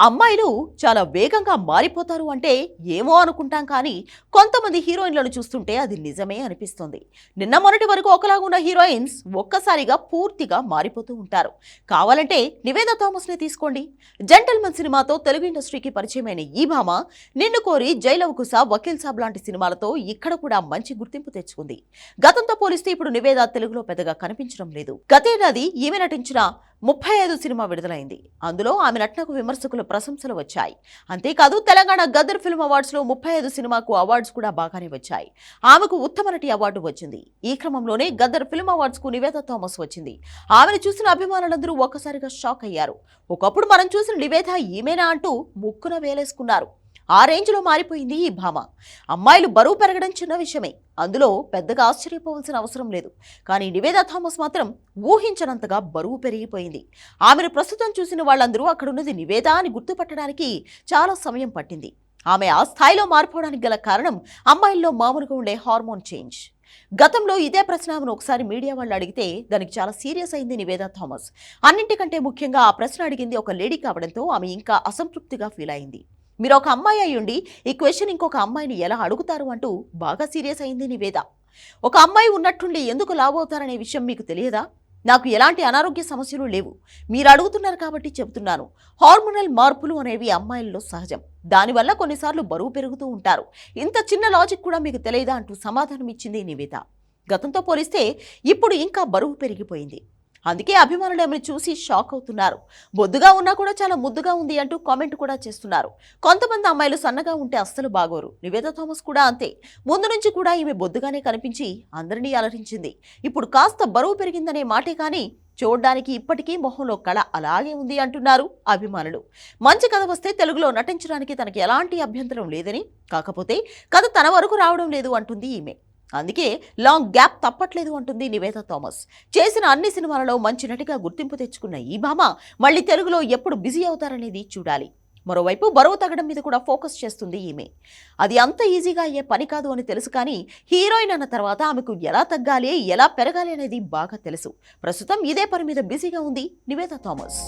అమ్మాయిలు చాలా వేగంగా మారిపోతారు అంటే ఏమో అనుకుంటాం కానీ కొంతమంది హీరోయిన్లను చూస్తుంటే అది నిజమే అనిపిస్తుంది. నిన్న మొన్నటి వరకు ఒకలాగా ఉన్న హీరోయిన్స్ ఒక్కసారిగా పూర్తిగా మారిపోతూ ఉంటారు. కావాలంటే నివేద థామస్ని తీసుకోండి. జెంటల్మన్ సినిమాతో తెలుగు ఇండస్ట్రీకి పరిచయమైన ఈ భామ నిన్ను కోరి జైలవకుశ వకీల్ సాబ్ లాంటి సినిమాలతో ఇక్కడ కూడా మంచి గుర్తింపు తెచ్చుకుంది. గతంతో పోలిస్తే ఇప్పుడు నివేద తెలుగులో పెద్దగా కనిపించడం లేదు. గతేడాది ఈమె నటించిన ముప్పై ఐదు సినిమా విడుదలైంది. అందులో ఆమె నటనకు విమర్శకుల ప్రశంసలు వచ్చాయి. అంతేకాదు తెలంగాణ గదర్ ఫిల్మ్ అవార్డ్స్లో ముప్పై ఐదు సినిమాకు అవార్డ్స్ కూడా బాగానే వచ్చాయి. ఆమెకు ఉత్తమ నటి అవార్డు వచ్చింది. ఈ క్రమంలోనే గదర్ ఫిల్మ్ అవార్డ్స్కు నివేద థామస్ వచ్చింది. ఆమెను చూసిన అభిమానులందరూ ఒక్కసారిగా షాక్ అయ్యారు. ఒకప్పుడు మనం చూసిన నివేద ఈమెనా అంటూ ముక్కున వేలేసుకున్నారు. ఆ రేంజ్లో మారిపోయింది ఈ భామ. అమ్మాయిలు బరువు పెరగడం చిన్న విషయమే. అందులో పెద్దగా ఆశ్చర్యపోవాల్సిన అవసరం లేదు. కానీ నివేదా థామస్ మాత్రం ఊహించనంతగా బరువు పెరిగిపోయింది. ఆమెను ప్రస్తుతం చూసిన వాళ్ళందరూ అక్కడున్నది నివేద అని గుర్తుపట్టడానికి చాలా సమయం పట్టింది. ఆమె ఆ స్థాయిలో మారిపోవడానికి గల కారణం అమ్మాయిల్లో మామూలుగా ఉండే హార్మోన్ చేంజ్. గతంలో ఇదే ప్రశ్న ఆమెను ఒకసారి మీడియా వాళ్ళు అడిగితే దానికి చాలా సీరియస్ అయింది నివేదా థామస్. అన్నింటికంటే ముఖ్యంగా ఆ ప్రశ్న అడిగింది ఒక లేడీ కావడంతో ఆమె ఇంకా అసంతృప్తిగా ఫీల్ అయింది. మీరు ఒక అమ్మాయి అయ్యుండి ఈ క్వశ్చన్ ఇంకొక అమ్మాయిని ఎలా అడుగుతారు అంటూ బాగా సీరియస్ అయింది నివేద. ఒక అమ్మాయి ఉన్నట్టుండి ఎందుకు లాభవుతారనే అవుతారనే విషయం మీకు తెలియదా? నాకు ఎలాంటి అనారోగ్య సమస్యలు లేవు. మీరు అడుగుతున్నారు కాబట్టి చెబుతున్నాను. హార్మోనల్ మార్పులు అనేవి అమ్మాయిల్లో సహజం. దానివల్ల కొన్నిసార్లు బరువు పెరుగుతూ ఉంటారు. ఇంత చిన్న లాజిక్ కూడా మీకు తెలియదా అంటూ సమాధానం ఇచ్చింది నివేద. గతంతో పోలిస్తే ఇప్పుడు ఇంకా బరువు పెరిగిపోయింది. అందుకే అభిమానులు ఆమెను చూసి షాక్ అవుతున్నారు. బొద్దుగా ఉన్నా కూడా చాలా ముద్దుగా ఉంది అంటూ కామెంట్ కూడా చేస్తున్నారు. కొంతమంది అమ్మాయిలు సన్నగా ఉంటే అస్సలు బాగోరు. నివేద థామస్ కూడా అంతే. ముందు నుంచి కూడా ఈమె బొద్దుగానే కనిపించి అందరినీ అలరించింది. ఇప్పుడు కాస్త బరువు పెరిగిందనే మాటే కానీ చూడడానికి ఇప్పటికీ మొహంలో కళ అలాగే ఉంది అంటున్నారు అభిమానులు. మంచి కథ వస్తే తెలుగులో నటించడానికి తనకి ఎలాంటి అభ్యంతరం లేదని కాకపోతే కథ తన వరకు రావడం లేదు అంటుంది ఈమె. అందుకే లాంగ్ గ్యాప్ తప్పట్లేదు అంటుంది నివేద థామస్. చేసిన అన్ని సినిమాలలో మంచి నటిగా గుర్తింపు తెచ్చుకున్న ఈ భామ మళ్ళీ తెలుగులో ఎప్పుడు బిజీ అవుతారనేది చూడాలి. మరోవైపు బరువు తగ్గడం మీద కూడా ఫోకస్ చేస్తుంది ఈమె. అది అంత ఈజీగా అయ్యే పని కాదు అని తెలుసు కానీ హీరోయిన్ అన్న తర్వాత ఆమెకు ఎలా తగ్గాలి ఎలా పెరగాలి అనేది బాగా తెలుసు. ప్రస్తుతం ఇదే పని మీద బిజీగా ఉంది నివేద థామస్.